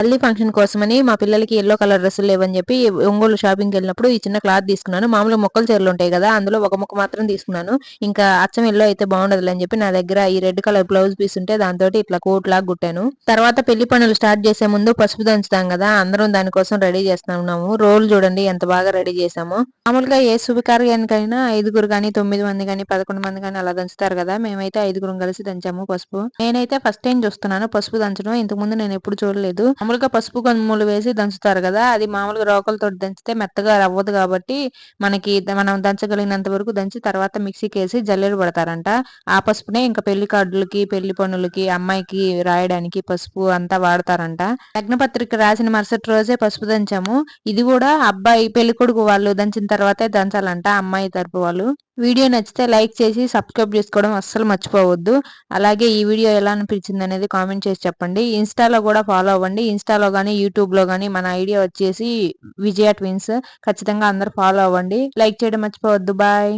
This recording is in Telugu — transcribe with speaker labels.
Speaker 1: హల్దీ ఫంక్షన్ కోసమని మా పిల్లలకి ఎల్లో కలర్ డ్రెస్సులు లేవని చెప్పి ఒంగోలు షాపింగ్కి వెళ్ళినప్పుడు ఈ చిన్న క్లాత్ తీసుకున్నాను. మామూలుగా మొక్కలు చీరలు ఉంటాయి కదా అందులో ఒక మొక్క మాత్రం తీసుకున్నాను. ఇంకా అచ్చం ఎల్లో అయితే బాగుండదు అని చెప్పి నా దగ్గర ఈ రెడ్ కలర్ బ్లౌజ్ పీస్ ఉంటే దాంతో ఇట్లా కోట్ లాగా కుట్టాను. తర్వాత పెళ్ళి పనులు స్టార్ట్ చేసే ముందు పసుపు దంచుతాం కదా అందరం దానికోసం రెడీ చేస్తున్నాము. రోల్ చూడండి ఎంత బాగా రెడీ చేసాము మామూలుగా ఏ శుభకార్యానికైనా ఐదుగురు కానీ తొమ్మిది మంది కానీ పదకొండు మంది కానీ అలా దంచుతారు కదా మేమైతే ఐదుగురం కలిసి దంచాము పసుపు. నేనైతే ఫస్ట్ టైం చూస్తున్నాను పసుపు దంచడం ఇంతకు ముందు నేను ఎప్పుడు చూడలేదు. మామూలుగా పసుపు కొమ్ములు వేసి దంచుతారు కదా అది మామూలుగా రోకలతో దంచితే మెత్తగా అవ్వదు కాబట్టి మనకి మనం దంచగలిగినంత వరకు దంచి తర్వాత మిక్సీకి వేసి జల్లెలు పడతారంట. ఆ పసుపునే ఇంకా పెళ్ళి కార్డులకి పెళ్ళి పనులకి అమ్మాయికి రాయడానికి పసుపు అంతా వాడతారంట. లగ్నపత్రిక రాసిన మరుసటి రోజే పసుపు దంచాము. ఇది కూడా అబ్బాయి పెళ్ళి కొడుకు వాళ్ళు దంచిన తర్వాతే దంచాలంట అమ్మాయి తరపు వాళ్ళు. వీడియో నచ్చితే లైక్ చేసి సబ్స్క్రైబ్ చేసుకోవడం అస్సలు మర్చిపోవద్దు. అలాగే ఈ వీడియో ఎలా అనిపించింది అనేది కామెంట్ చేసి చెప్పండి. ఇన్స్టాలో కూడా ఫాలో అవ్వండి. ఇన్స్టాలో కానీ యూట్యూబ్లో కానీ మన ఐడియా వచ్చేసి విజయ ట్విన్స్. ఖచ్చితంగా అందరు ఫాలో అవ్వండి. లైక్ చేయడం మర్చిపోవద్దు. బాయ్.